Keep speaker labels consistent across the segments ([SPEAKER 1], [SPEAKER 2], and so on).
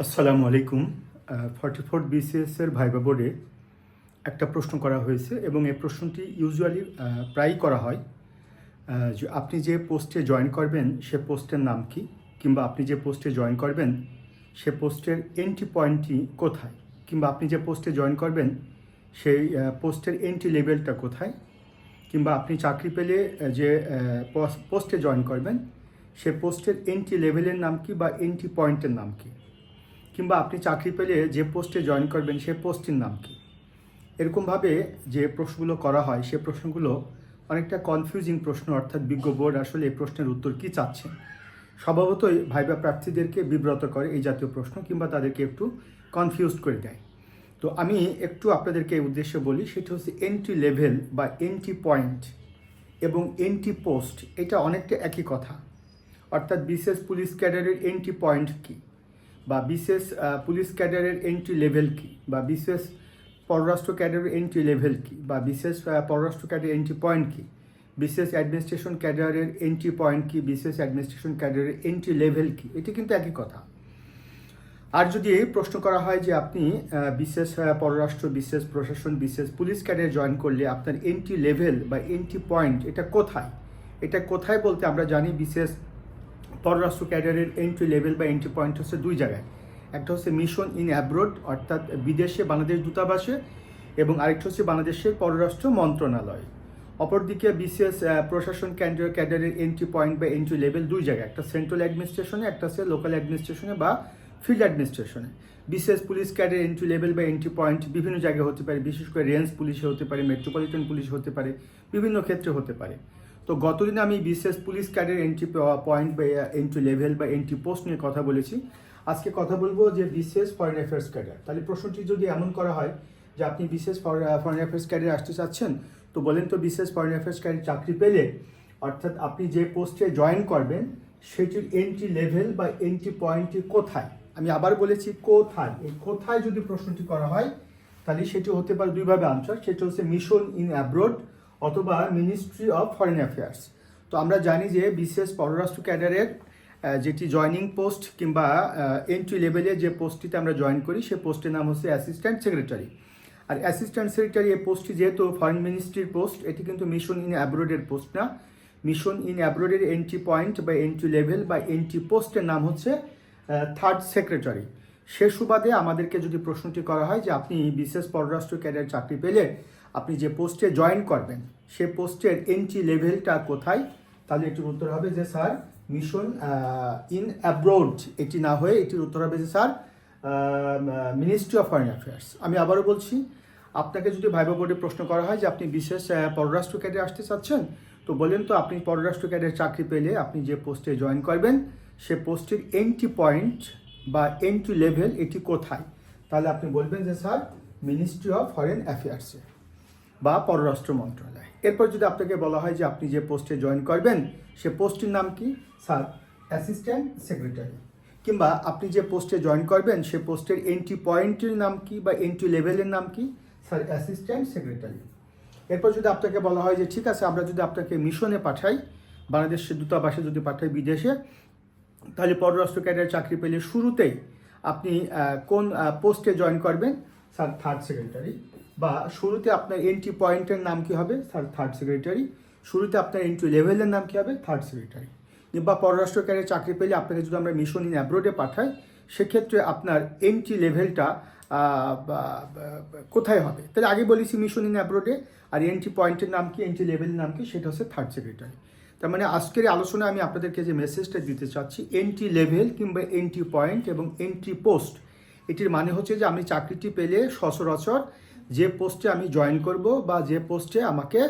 [SPEAKER 1] আসসালামু আলাইকুম। Forty four BCS এর ভাইবা বোর্ডে একটা প্রশ্ন করা হয়েছে এবং এই প্রশ্নটি ইউজুয়ালি প্রায়ই করা হয়। যে আপনি যে পোস্টে জয়েন করবেন, সে পোস্টের নাম কি? কিংবা আপনি যে পোস্টে জয়েন করবেন, সে পোস্টের এন্ট্রি পয়েন্টটি কোথায়? কিংবা আপনি যে পোস্টে জয়েন করবেন, সেই পোস্টের এন্ট্রি লেভেলটা কোথায়? কিংবা আপনি চাকরি পেলে যে পোস্টে জয়েন করবেন, সে পোস্টের এন্ট্রি লেভেলের নাম কি বা এন্ট্রি পয়েন্টের নাম কি? কিংবা আপনি চাকরি পেলে যে পোস্টে জয়েন করবেন, সে পোস্টের নাম কি? এরকমভাবে যে প্রশ্নগুলো করা হয়, সে প্রশ্নগুলো অনেকটা কনফিউজিং প্রশ্ন, অর্থাৎ বিজ্ঞ বোর্ড আসলে এই প্রশ্নের উত্তর কি চাচ্ছে? স্বভাবতই ভাইবা প্রার্থীদেরকে বিব্রত করে এই জাতীয় প্রশ্ন কিংবা তাদেরকে একটু কনফিউজড করে দেয়। তো আমি একটু আপনাদেরকে এই উদ্দেশ্যে বলি, সেটা হচ্ছে এন্ট্রি লেভেল বা এন্ট্রি পয়েন্ট এবং এন্ট্রি পোস্ট এটা অনেকটা একই কথা। অর্থাৎ বিশেষ পুলিশ ক্যাডারের এন্ট্রি পয়েন্ট কি? বা বিশেষ পুলিশ ক্যাডারের এন্ট্রি লেভেল কি? বা বিশেষ পররাষ্ট্র ক্যাডারের এন্ট্রি লেভেল কি? বা বিশেষ পররাষ্ট্র ক্যাডারের এন্ট্রি পয়েন্ট কি? বিশেষ অ্যাডমিনিস্ট্রেশন ক্যাডারের এন্ট্রি পয়েন্ট কি? বিশেষ অ্যাডমিনিস্ট্রেশন ক্যাডারের এন্ট্রি লেভেল কি? এটি কিন্তু একই কথা। আর যদি প্রশ্ন করা হয় যে আপনি বিশেষ পররাষ্ট্র, বিশেষ প্রশাসন, বিশেষ পুলিশ ক্যাডারে জয়েন করলে আপনার এন্ট্রি লেভেল বা এন্ট্রি পয়েন্ট এটা কোথায়? এটা কোথায় বলতে আমরা জানি বিশেষ পররাষ্ট্র ক্যাডারের এন্ট্রি লেভেল বা এন্ট্রি পয়েন্ট হচ্ছে দুই জায়গায়। একটা হচ্ছে মিশন ইন অ্যাব্রোড অর্থাৎ বিদেশে বাংলাদেশ দূতাবাসে এবং আরেকটা হচ্ছে বাংলাদেশের পররাষ্ট্র মন্ত্রণালয়। অপরদিকে আহ, প্রশাসন ক্যাডার ক্যাডারের এন্ট্রি পয়েন্ট বা এন্ট্রি লেভেল দুই জায়গায়। একটা সেন্ট্রাল অ্যাডমিনিস্ট্রেশনে একটা হচ্ছে লোকাল অ্যাডমিনিস্ট্রেশনে বা ফিল্ড অ্যাডমিনিস্ট্রেশনে বিশেষ পুলিশ ক্যাডার এন্ট্রি লেভেল বা এন্ট্রি পয়েন্ট বিভিন্ন জায়গায় হতে পারে বিশেষ করে রেঞ্জ পুলিশে হতে পারে মেট্রোপলিটন পুলিশ হতে পারে বিভিন্ন ক্ষেত্রে হতে পারে। তো গতদিনে আমি বিশেষ পুলিশ ক্যাডের এন্ট্রি পয়েন্ট বা এন্ট্রি লেভেল বা এন্ট্রি পোস্ট নিয়ে কথা বলেছি। আজকে কথা বলব যে বিশেষ ফরেন অ্যাফেয়ার্স ক্যাডার। তাহলে প্রশ্নটি যদি এমন করা হয় যে আপনি বিশেষ ফরেন অ্যাফেয়ার্স ক্যাডারে আসতে চাচ্ছেন, তো বলেন তো বিশেষ ফরেন অ্যাফেয়ার্স ক্যাডার চাকরি পেলে, অর্থাৎ আপনি যে পোস্টে জয়েন করবেন, সেটির এন্ট্রি লেভেল বা এন্ট্রি পয়েন্টটি কোথায়? আমি আবার বলেছি কোথায়? এই কোথায় যদি প্রশ্নটি করা হয়, তাহলে সেটি হতে পারে দুইভাবে আনসার সেটি হচ্ছে মিশন ইন অ্যাব্রোড অথবা মিনিস্ট্রি অফ ফরেন অ্যাফেয়ার্স তো আমরা জানি যে বিশেষ পররাষ্ট্র ক্যাডারের যেটি জয়নিং পোস্ট কিংবা এন্ট্রি লেভেলে যে পোস্টটিতে আমরা জয়েন করি, সে পোস্টের নাম হচ্ছে অ্যাসিস্ট্যান্ট সেক্রেটারি আর অ্যাসিস্ট্যান্ট সেক্রেটারি এই পোস্টটি যেহেতু ফরেন মিনিস্ট্রির পোস্ট এটি কিন্তু মিশন ইন অ্যাব্রোডের পোস্ট না। মিশন ইন অ্যাব্রোডের এন্ট্রি পয়েন্ট বা এন্ট্রি লেভেল বা এন্ট্রি পোস্টের নাম হচ্ছে থার্ড সেক্রেটারি সে সুবাদে আমাদেরকে যদি প্রশ্নটি করা হয় যে আপনি বিশেষ পররাষ্ট্র ক্যাডার চাকরি পেলে আপনি যে পোস্টে জয়েন করবেন, সে পোস্টের এন্ট্রি লেভেলটা কোথায়, তাহলে এটির উত্তর হবে যে, স্যার মিশন ইন অ্যাব্রোড এটি না হয়ে এটির উত্তর হবে যে, sir ministry of foreign affairs আমি আবারও বলছি, আপনাকে যদি ভাইবা বোর্ডে প্রশ্ন করা হয় যে, আপনি বিশেষ পররাষ্ট্র ক্যাডে আসতে চাচ্ছেন? তো বলেন তো, আপনি পররাষ্ট্র ক্যাডের চাকরি পেলে আপনি যে পোস্টে জয়েন করবেন, সে পোস্টের এন্ট্রি পয়েন্ট বা এন্ট্রি লেভেল এটি কোথায়? তাহলে আপনি বলবেন যে, স্যার মিনিস্ট্রি অফ ফরেন অ্যাফেয়ার্সে বা পররাষ্ট্র মন্ত্রণালয়। এরপর যদি আপনাকে বলা হয় যে আপনি যে পোস্টে জয়েন করবেন, সে পোস্টের নাম কি? Sir, assistant secretary. কিংবা আপনি যে পোস্টে জয়েন করবেন, সে পোস্টের এন্ট্রি পয়েন্টের নাম কি বা এন্ট্রি লেভেলের নাম কি? Sir, assistant secretary. এরপর যদি আপনাকে বলা হয় যে, ঠিক আছে, আমরা যদি আপনাকে মিশনে পাঠাই, বাংলাদেশের দূতাবাসে যদি পাঠাই বিদেশে, তাহলে পররাষ্ট্র ক্যাডার চাকরি পেলে শুরুতেই আপনি কোন পোস্টে জয়েন করবেন? স্যার থার্ড সেক্রেটারি বা শুরুতে আপনার এন্ট্রি পয়েন্টের নাম কি হবে? থার্ড সেক্রেটারি শুরুতে আপনার এন্ট্রি লেভেলের নাম কি হবে? থার্ড সেক্রেটারি বা পররাষ্ট্র ক্যাডার চাকরি পেলে আপনাকে যদি আমরা মিশন ইন অ্যাব্রোডে পাঠাই, সেক্ষেত্রে আপনার এন্ট্রি লেভেলটা কোথায় হবে? তাহলে আগে বলেছি মিশন ইন অ্যাব্রোডে আর এন্ট্রি পয়েন্টের নাম কি এন্ট্রি লেভেলের নাম কি, সেটা হচ্ছে থার্ড সেক্রেটারি তার মানে আজকের আলোচনায় আমি আপনাদেরকে যে মেসেজটা দিতে চাচ্ছি এন্ট্রি লেভেল কিংবা এন্ট্রি পয়েন্ট এবং এন্ট্রি পোস্ট এটির মানে হচ্ছে যে আমি চাকরিটি পেলে সচরাচর যে পোস্টে আমি জয়েন করব বা যে পোস্টে আমাকে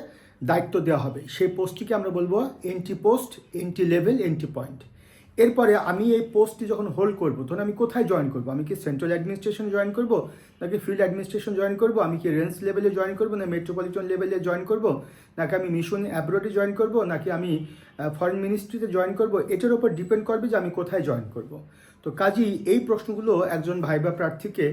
[SPEAKER 1] দায়িত্ব দেওয়া হবে, সেই পোস্টটিকে আমরা বলব entry post entry level entry point এরপরে আমি এই পোস্টটি যখন হোল্ড করব, তখন আমি কোথায় জয়েন করব? আমি কি সেন্ট্রাল অ্যাডমিনিস্ট্রেশন জয়েন করব, নাকি ফিল্ড অ্যাডমিনিস্ট্রেশন জয়েন করব? আমি কি রেঞ্জ লেভেলে জয়েন করব, না মেট্রোপলিটন লেভেলে জয়েন করব? নাকি আমি মিশন অ্যাব্রোডে জয়েন করব, নাকি আমি ফরেন মিনিস্ট্রিতে জয়েন করব? এটার উপর ডিপেন্ড করবে যে আমি কোথায় জয়েন করব। তো কাজেই এই প্রশ্নগুলো একজন ভাইবা প্রার্থীকে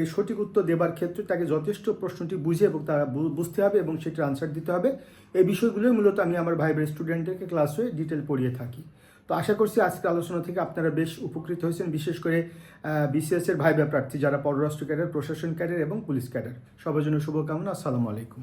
[SPEAKER 1] এই সঠিক উত্তর দেবার ক্ষেত্রে তাকে যথেষ্ট প্রশ্নটি বুঝে এবং তারা বুঝতে হবে এবং সেটার আনসার দিতে হবে। এই বিষয়গুলোই মূলত আমি আমার ভাইবার স্টুডেন্টদেরকে ক্লাসে ডিটেল পড়িয়ে থাকি। তো আশা করছি আজকের আলোচনা থেকে আপনারা বেশ উপকৃত হয়েছেন, বিশেষ করে বিসিএস এর ভাইবা প্রার্থী যারা পররাষ্ট্র ক্যাডার, প্রশাসন ক্যাডার এবং পুলিশ ক্যাডার। সবার জন্য শুভকামনা, আসসালামু আলাইকুম।